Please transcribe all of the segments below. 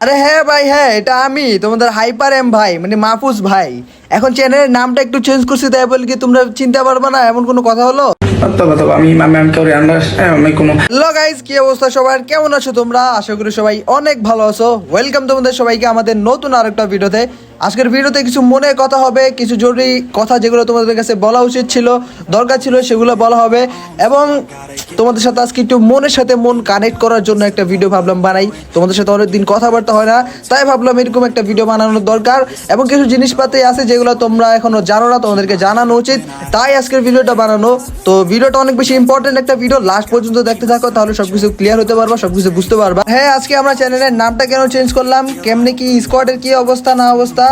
আরে হ্যাঁ ভাই হ্যাঁ এটা আমি তোমাদের হাইপার এম ভাই মানে মাহফুজ ভাই। এখন চ্যানেলের নামটা একটু চেঞ্জ করছি তাই বলে কি তোমরা চিনতে পারবে না এমন কোনো কথা হলো? হ্যালো গাইস কি অবস্থা সবার? কেমন আছো তোমরা? আশা করি সবাই অনেক ভালো আছো। ওয়েলকাম তোমাদের সবাইকে আমাদের নতুন আরেকটা ভিডিওতে আজকের ভিডিওতে কিছু মনে কথা হবে, কিছু জরুরি কথা যেগুলো তোমাদের কাছে বলা উচিত ছিল, দরকার ছিল সেগুলো বলা হবে এবং তোমাদের সাথে আজকে একটু মনের সাথে মন কানেক্ট করার জন্য একটা ভিডিও ভাবলাম বানাই। তোমাদের সাথে অনেকদিন কথাবার্তা হয় না, তাই ভাবলাম এরকম একটা ভিডিও বানানোর দরকার এবং কিছু জিনিসপাতি আছে যেগুলো তোমরা এখনও জানো না, তোমাদেরকে জানানো উচিত। তাই আজকের ভিডিওটা বানানো। তো ভিডিওটা অনেক বেশি ইম্পর্টেন্ট একটা ভিডিও লাস্ট পর্যন্ত দেখতে থাকো, তাহলে সবকিছু ক্লিয়ার হতে পারবা, সবকিছু বুঝতে পারবা। হ্যাঁ আজকে আমরা চ্যানেলের নামটা কেন চেঞ্জ করলাম? কেমনে কি স্কোয়াডের কি অবস্থা, না অবস্থা?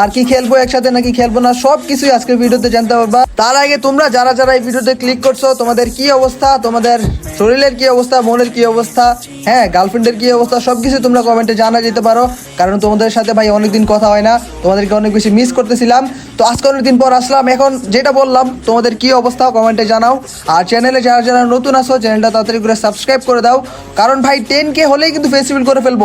আর কি খেলব একসাথে নাকি খেলব না সব কিছুই আজকের ভিডিওতে জানতে পারবা। তার আগে তোমরা যারা যারা এই ভিডিওতে ক্লিক করছ, তোমাদের কি অবস্থা, তোমাদের শরীরের কি অবস্থা, মনের কি অবস্থা হ্যাঁ গার্লফ্রেন্ডের কি অবস্থা সব কিছু তোমরা কমেন্টে জানা যেতে পারো। কারণ তোমাদের সাথে ভাই অনেকদিন কথা হয় না, তোমাদেরকে অনেক বেশি মিস করতেছিলাম। তো আজকে অনেকদিন পর আসলাম, এখন যেটা বললাম, তোমাদের কি অবস্থা কমেন্টে জানাও। আর চ্যানেলে যারা যারা নতুন আসো চ্যানেলটা তাড়াতাড়ি করে সাবস্ক্রাইব করে দাও। কারণ ভাই টেন কে হলেই কিন্তু ফেস্টিভ্যাল করে ফেলব।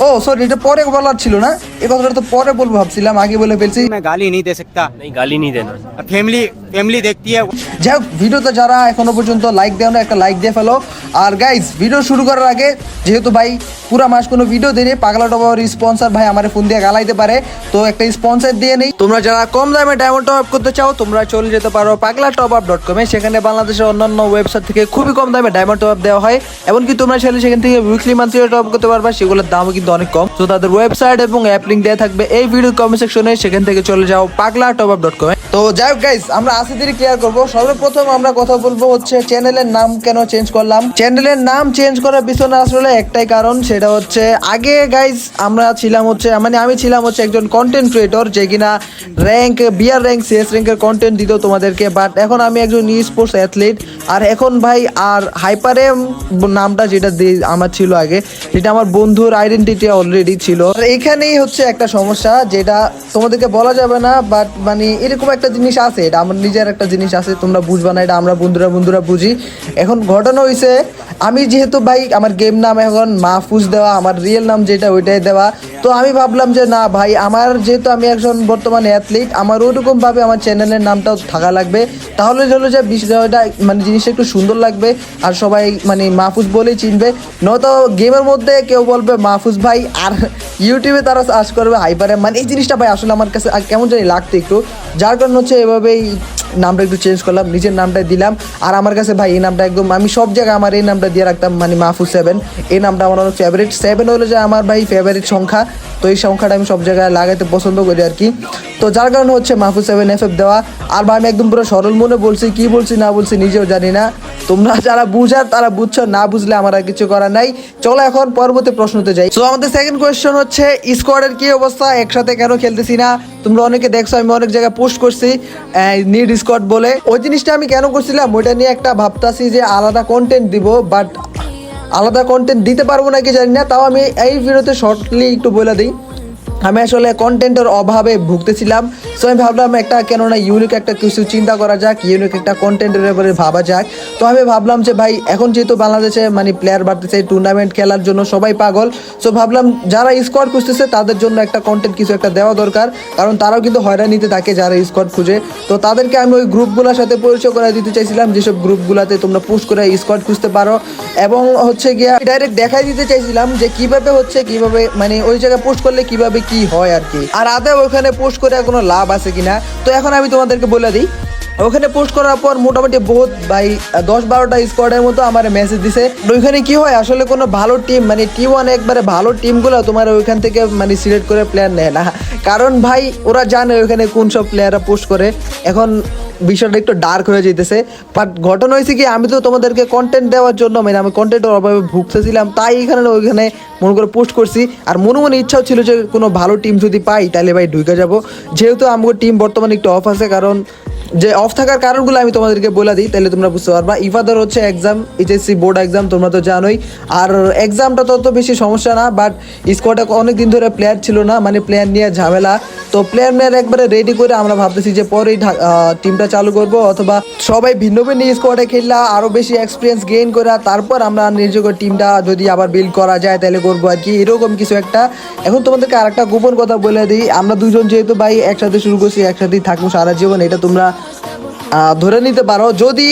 ও সরি এটা পরে বলার ছিল না এই কথাটা তো পরে বলবো ভাবছিলাম আগে বলে ফেলছি मैं गाली नहीं दे सकता नहीं गाली नहीं देना फैमिली फैमिली देखती है যাই হোক ভিডিওতে যারা এখনো পর্যন্ত লাইক দেও না একটা লাইক দিয়ে ফেলো আর গাইজ ভিডিও শুরু করার আগে যেহেতু ভাই পুরা মাস কোনো ভিডিও দিনে পাগলা টপার স্পন্সর ভাই আমার ফোন দিয়ে গালাইতে পারে তো একটা স্পন্সর দিয়ে নেই তোমরা যারা কম দামে ডায়মন্ড টপ আপ করতে চাও তোমরা চলে যেতে পারো পাগলা টপ আপ ডট কমে সেখানে বাংলাদেশের অন্যান্য ওয়েবসাইট থেকে খুবই কম দামে ডায়মন্ড টপ আপ দেওয়া হয় এমনকি তোমরা চাইলে সেখান থেকে উইকলি মান্থলি টপ করতে পারবা সেগুলোর দামও কিন্তু অনেক কম। তো তাদের ওয়েবসাইট এবং অ্যাপ লিঙ্ক দেওয়া থাকবে এই ভিডিও কমেন্ট সেকশনে সেখান থেকে চলে যাও পাগলা টপ আপ ডট কমে তো যাই হোক গাইজ আমরা আশি দিনই ক্লিয়ার করব। সর্বপ্রথম আমরা কথা বলব হচ্ছে চ্যানেলের নাম কেন চেঞ্জ করলাম? চ্যানেলের নাম চেঞ্জ করার পিছনে আসলে একটাই কারণ, সেটা হচ্ছে আগে গাইজ আমরা ছিলাম হচ্ছে মানে আমি ছিলাম হচ্ছে একজন কন্টেন্ট ক্রিয়েটর যে কিনা র্যাঙ্ক বিয়ার র্যাঙ্ক সিএস র্যাঙ্কের কন্টেন্ট দিত তোমাদেরকে। বাট এখন আমি একজন ই স্পোর্টস অ্যাথলিট আর এখন ভাই, আর হাইপারে নামটা যেটা আমার ছিল আগে যেটা আমার বন্ধুর আইডেন্টিটি অলরেডি ছিল। এখানেই হচ্ছে একটা সমস্যা, যেটা তোমাদেরকে বলা যাবে না বাট মানে এরকম একটা জিনিস আছে, এটা আমার নিজের একটা জিনিস আছে, তোমরা বুঝবা না, এটা আমরা বন্ধুরা বন্ধুরা বুঝি। এখন ঘটনা হয়েছে আমি যেহেতু ভাই, আমার গেম নাম এখন মাহফুজ দেওয়া, আমার রিয়েল নাম যেটা, ওইটাই দেওয়া। তো আমি ভাবলাম যে না ভাই, আমার যেহেতু আমি একজন বর্তমানে অ্যাথলিট আমার ওইরকম ভাবে আমার চ্যানেলের নামটাও থাকা লাগবে। তাহলে হলো যে বিষয়টা মানে জিনিসটা একটু সুন্দর লাগবে, আর সবাই মানে মাহফুজ বলেই চিনবে। নয়তো গেমের মধ্যে কেউ বলবে মাহফুজ ভাই, আর ইউটিউবে তারা সার্চ করবে হাইপারে মানে এই জিনিসটা ভাই, আসলে আমার কাছে কেমন জানি লাগতো একটু। যার কারণ হচ্ছে এভাবেই নামটা একটু চেঞ্জ করলাম, নিজের নামটাই দিলাম। আর আমার কাছে ভাই, এই নামটা একদম, আমি সব জায়গায় আমার এই নামটা দিয়ে রাখতাম মানে মাহফুজ সেভেন এই নামটা আমার অনেক ফেভারিট সেভেন হলো যে আমার ভাই ফেভারিট সংখ্যা। তো এই সংখ্যাটা আমি সব জায়গায় লাগাইতে পছন্দ করি আর কি। তো যার কারণে হচ্ছে মাহফুজ সেভেন এফ এফ দেওয়া। আর ভাই, আমি একদম পুরো সরল মনে বলছি, কি বলছি, না বলছি নিজেও জানি না। তোমরা যারা বুঝার, তারা বুঝছ, না বুঝলে আমার আর কিছু করার নাই। চলো এখন পরবর্তী প্রশ্নতে যাই। তো আমাদের সেকেন্ড কোয়েশ্চেন হচ্ছে স্কোয়াডের কি অবস্থা? একসাথে কেন খেলতেছি না? তোমরা অনেকে দেখছ, আমি অনেক জায়গায় পোস্ট করছি নিড ডিসকট বলে। ওই জিনিসটা আমি কেন করছিলাম? ওইটা নিয়ে একটা ভাবতাছি যে আলাদা কন্টেন্ট দিব বাট আলাদা কন্টেন্ট দিতে পারব নাকি জানি না, তাও আমি এই ভিডিওতে শর্টলি একটু বলে দিই। আমি আসলে কন্টেন্টের অভাবে ভুগতেছিলাম। সো আমি ভাবলাম একটা, কেননা ইউনিক একটা কিছু চিন্তা করা যাক ইউনিক একটা কন্টেন্টের ব্যাপারে ভাবা যাক। তো আমি ভাবলাম যে, ভাই, এখন যেহেতু বাংলাদেশে মানে প্লেয়ার বাড়তেছে টুর্নামেন্ট খেলার জন্য সবাই পাগল সো ভাবলাম যারা স্কোয়াড খুঁজতেছে, তাদের জন্য একটা কন্টেন্ট কিছু একটা দেওয়া দরকার। কারণ তারাও কিন্তু হয়রানিতে থাকে যারা স্কোয়াড খুঁজে। তো তাদেরকে আমি ওই গ্রুপগুলোর সাথে পরিচয় করে দিতে চাইছিলাম, যেসব গ্রুপগুলোতে তোমরা পোস্ট করে স্কোয়াড খুঁজতে পারো। এবং হচ্ছে গিয়া ডাইরেক্ট দেখাই দিতে চাইছিলাম যে, কীভাবে হচ্ছে, কীভাবে মানে ওই জায়গায় পোস্ট করলে কীভাবে কি হয় আর কি। আর আদেও ওখানে পোস্ট করে কোনো লাভ আছে কিনা তো এখন আমি তোমাদেরকে বলে দিই, ওখানে পোস্ট করার পর মোটামুটি বহুত ভাই, দশ বারোটা স্কোয়াডের মতো আমার মেসেজ দিছে। ওইখানে কি হয়, আসলে কোনো ভালো টিম মানে টিম ওয়ান একবারে ভালো টিমগুলো তোমার ওইখান থেকে মানে সিলেক্ট করে প্লেয়ার নেয় না। কারণ ভাই, ওরা জানে ওইখানে কোন সব প্লেয়াররা পোস্ট করে। এখন বিষয়টা একটু ডার্ক হয়ে যেতেছে বাট ঘটনা হয়েছে কি, আমি তো তোমাদেরকে কন্টেন্ট দেওয়ার জন্য মানে আমি কন্টেন্টের অভাবে ভুগতেছিলাম, তাই এখানে ওইখানে মনে করে পোস্ট করছি। আর মনে মনে ইচ্ছাও ছিল যে কোনো ভালো টিম যদি পাই তাহলে ভাই ঢুকে যাব। যেহেতু আমার টিম বর্তমানে একটু অফ আছে, কারণ যে অফ থাকার কারণগুলো আমি তোমাদেরকে বলে দিই তাহলে তোমরা বুঝতে পারবা। ইফাদার হচ্ছে এক্সাম এইচএসসি বোর্ড এক্সাম তোমরা তো জানোই। আর এক্সামটা তত বেশি সমস্যা না বাট স্কোয়াডে অনেক দিন ধরে প্লেয়ার ছিল না মানে প্লেয়ার নিয়ে ঝামেলা। তো প্লেয়ার নিয়ে একবারে রেডি করে আমরা ভাবতেছি যে পরেই টিমটা চালু করব, অথবা সবাই ভিন্ন ভিন্ন স্কোয়াডে খেললা আরও বেশি এক্সপিরিয়েন্স গেইন করে, তারপর আমরা নিজেকে টিমটা যদি আবার বিল্ড করা যায় তাহলে করব আর কি। এরকম কিছু একটা। এখন তোমাদেরকে আরেকটা গোপন কথা বলে দিই, আমরা দুজন যেহেতু ভাই একসাথে শুরু করছি, একসাথেই থাকব সারা জীবন, এটা তোমরা ধরে নিতে পারো, যদি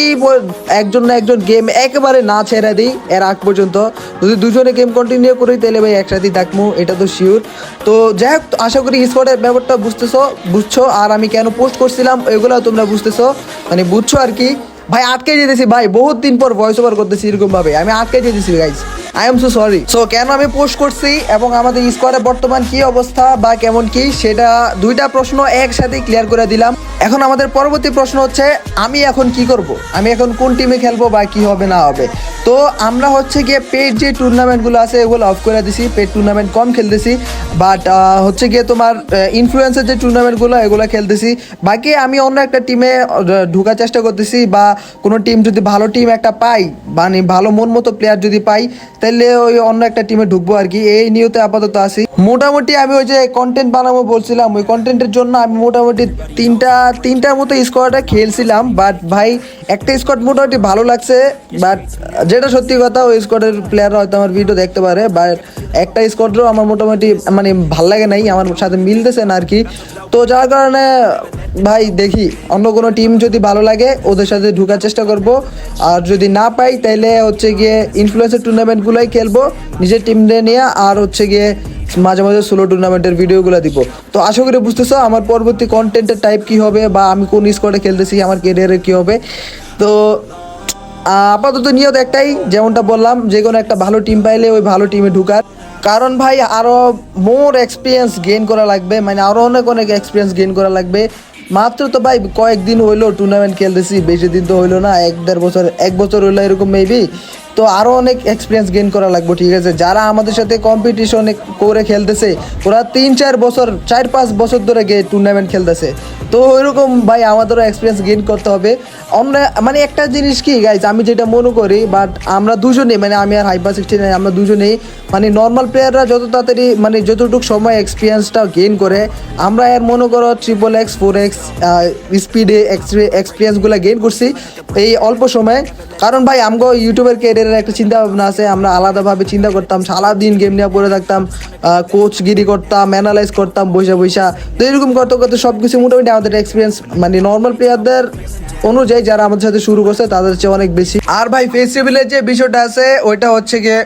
একজন না একজন গেম একেবারে না ছেড়ে দিই, এর আগ পর্যন্ত, যদি দুজনে গেম কন্টিনিউ করি, তাহলে ভাই একসাথেই থাকব এটা তো শিওর তো যাই হোক, আশা করি স্কোয়াডের ব্যাপারটা বুঝতেছো, বুঝছ, আর আমি কেন পোস্ট করছিলাম এগুলো তোমরা বুঝতেছো মানে বুঝছ আর কি। ভাই, আটকে যেতেছি, ভাই, বহুত দিন পর ভয়েস ওভার করতেছি এরকম ভাবে আমি আটকে যেতেছি guys I am so sorry so কেন আমি পোস্ট করছি এবং আমাদের স্কোয়ারে বর্তমান কি অবস্থা বা কেমন কি, সেটা দুইটা প্রশ্ন একসাথে ক্লিয়ার করে দিলাম। এখন আমাদের পরবর্তী প্রশ্ন হচ্ছে, আমি এখন কি করব? আমি এখন কোন টিমে খেলব বা কি হবে না হবে? তো আমরা হচ্ছে গিয়ে পেড যে টুর্নামেন্টগুলো আছে, এগুলো অফ করে দিছি পেড টুর্নামেন্ট কম খেলতেছি বাট হচ্ছে গিয়ে তোমার ইনফ্লুয়েন্সের যে টুর্নামেন্টগুলো এগুলো খেলতেছি। বাকি আমি অন্য একটা টিমে ঢোকার চেষ্টা করতেছি বা কোনো টিম যদি ভালো টিম একটা পাই মানে ভালো মন মতো প্লেয়ার যদি পাই তাহলে ওই অন্য একটা টিমে ঢুকবো আর কি। এই নিয়তে আপাতত আছি। মোটামুটি আমি ওই যে কন্টেন্ট বানাবো বলছিলাম, ওই কন্টেন্টের জন্য আমি মোটামুটি তিনটা, তিনটার মতো স্কোয়াডে খেলছিলাম বাট ভাই, একটা স্কোয়াড মোটামুটি ভালো লাগছে বাট যেটা সত্যি কথা, ওই স্কোয়াডের প্লেয়াররা হয়তো আমার ভিডিও দেখতে পারে বাট একটা স্কোয়াডেরও আমার মোটামুটি মানে ভালো লাগে নাই, আমার সাথে মিলতেছে না আর কি। তো যার কারণে ভাই, দেখি। অন্য কোনো টিম যদি ভালো লাগে, ওদের সাথে ঢুকার চেষ্টা করব। আর যদি না পাই, তাইলে হচ্ছে গিয়ে ইনফ্লুয়েন্সার টুর্নামেন্টগুলোই খেলব, নিজের টিম নিয়ে, আর হচ্ছে গিয়ে মাঝে মাঝে সোলো টুর্নামেন্টের ভিডিওগুলো দিব। তো আশা করি বুঝতেছো, আমার পরবর্তী কন্টেন্টের টাইপ কি হবে, বা আমি কোন স্কোয়াডে খেলতেছি, আমার কেরিয়ারে কি হবে। তো আপাতত নিয়ত একটাই, যেমনটা বললাম, যে কোনো একটা ভালো টিম পাইলে ওই ভালো টিমে ঢুকার। কারণ ভাই আরও মোর এক্সপিরিয়েন্স গেইন করা লাগবে মানে আরও অনেক অনেক এক্সপিরিয়েন্স গেইন করা লাগবে। মাত্র তো ভাই কয়েকদিন হইল টুর্নামেন্ট খেলতেছি, বেশি দিন তো হইল না, এক দেড় বছর, এক বছর হইল এরকম মেবি তো আরও অনেক এক্সপিরিয়েন্স গেইন করা লাগবে, ঠিক আছে? যারা আমাদের সাথে কম্পিটিশন করে খেলতেছে, ওরা তিন, চার বছর, চার, পাঁচ বছর ধরে গিয়ে টুর্নামেন্ট খেলতেছে। তো ওইরকম ভাই আমাদেরও এক্সপিরিয়েন্স গেইন করতে হবে। আমরা মানে একটা জিনিস কি গাইজ আমি যেটা মনে করি বাট আমরা দুজনেই মানে আমি আর হাইপার সিক্সটি নাই আমরা দুজনেই মানে নর্মাল প্লেয়াররা যত তাড়াতাড়ি মানে যতটুকু সময় এক্সপিরিয়েন্সটা গেইন করে, আমরা এর মনে করো ট্রিপল এক্স ফোর এক্স স্পিডে এক্সপিরিয়েন্সগুলো গেইন করছি, এই অল্প সময়ে। কারণ ভাই, আমগো ইউটিউবের ক্যারিয়ারের একটা চিন্তা ভাবনা আছে, আমরা আলাদাভাবে চিন্তা করতাম, সারাদিন গেম নিয়ে পড়ে থাকতাম কোচগিরি করতাম অ্যানালাইজ করতাম বৈশা বৈশা তো এরকম করতে করতে সব কিছু মোটামুটি আমাদের এক্সপিরিয়েন্স মানে নর্মাল প্লেয়ারদের অনুযায়ী যারা আমাদের সাথে শুরু করছে, তাদের চেয়ে অনেক বেশি। আর ভাই ফেস্টিভ্যালের যে বিষয়টা আছে, ওইটা হচ্ছে গিয়ে,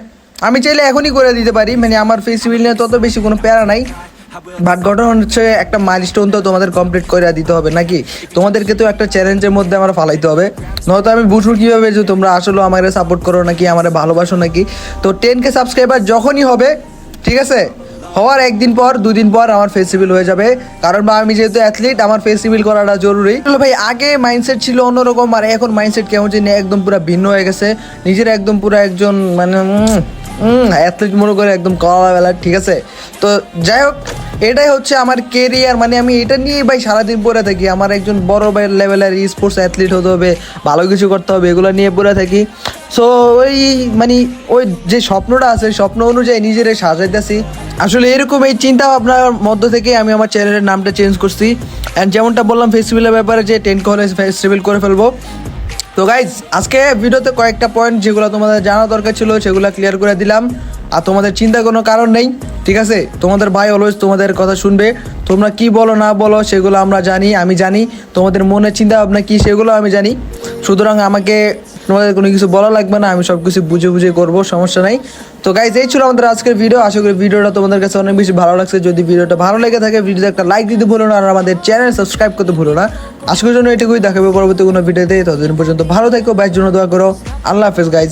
আমি চাইলে এখনই করে দিতে পারি মানে আমার ফেস্টিভ্যাল নিয়ে তত বেশি কোনো প্যারা নাই। বাট ঘটনা হচ্ছে একটা মাইলস্টোন তো তোমাদের কমপ্লিট করে দিতে হবে, নাকি? তোমাদেরকে তো একটা চ্যালেঞ্জের মধ্যে আমার ফালাইতে হবে। নয়তো আমি বুঝব কীভাবে যে তোমরা আসলে আমাকে সাপোর্ট করো নাকি, আমার ভালোবাসো নাকি। তো টেন কে সাবস্ক্রাইবার যখনই হবে, ঠিক আছে? হওয়ার একদিন পর, দুদিন পর আমার ফেস্টিভ্যাল হয়ে যাবে। কারণ বা আমি যেহেতু অ্যাথলিট আমার ফেস্টিভ্যাল করাটা জরুরি। ভাই, আগে মাইন্ডসেট ছিল অন্যরকম, আর এখন মাইন্ডসেট কেমন জানি একদম পুরো ভিন্ন হয়ে গেছে। নিজের একদম পুরো একজন মানে অ্যাথলিট মনে করে একদম কলা বেলা ঠিক আছে? তো যাই হোক, এটাই হচ্ছে আমার কেরিয়ার মানে আমি এটা নিয়েই ভাই সারাদিন পড়ে থাকি। আমার একজন বড় লেভেলের স্পোর্টস অ্যাথলিট হতে হবে, ভালো কিছু করতে হবে, এগুলো নিয়ে পড়ে থাকি। সো ওই মানে ওই যে স্বপ্নটা আছে, স্বপ্ন অনুযায়ী নিজেরে সাজাইতেছি। আসলে এরকম এই চিন্তা ভাবনার মধ্য থেকে আমি আমার চ্যানেলের নামটা চেঞ্জ করছি। অ্যান্ড যেমনটা বললাম ফেস্টিভ্যালের ব্যাপারে যে টেন কলেজ ফেস্টিভ্যাল করে ফেলব তো গাইজ আজকে ভিডিওতে কয়েকটা পয়েন্ট যেগুলো তোমাদের জানা দরকার ছিল, সেগুলো ক্লিয়ার করে দিলাম। আর তোমাদের চিন্তা কোনো কারণ নেই, ঠিক আছে? তোমাদের ভাই অলওয়েজ তোমাদের কথা শুনবে। তোমরা কি বলো, না বলো, সেগুলো আমরা জানি, আমি জানি। তোমাদের মনের চিন্তা ভাবনা কি, সেগুলো আমি জানি। সুতরাং আমাকে তোমাদের কোনো কিছু বলা লাগবে না, আমি সব কিছু বুঝে বুঝে করব, সমস্যা নাই। তো গাইজ এই ছিল আমাদের আজকের ভিডিও আশা করি ভিডিওটা তোমাদের কাছে অনেক বেশি ভালো লাগছে। যদি ভিডিওটা ভালো লেগে থাকে, ভিডিওতে একটা লাইক দিতে ভুলো না, আর আমাদের চ্যানেল সাবস্ক্রাইব করতে ভুলো না। আজকের জন্য এটুকুই, দেখাবে পরবর্তী কোনো ভিডিওতে ততদিন পর্যন্ত ভালো থেকো বাইর জন্য দোয়া করো। আল্লাহ হাফেজ গাইজ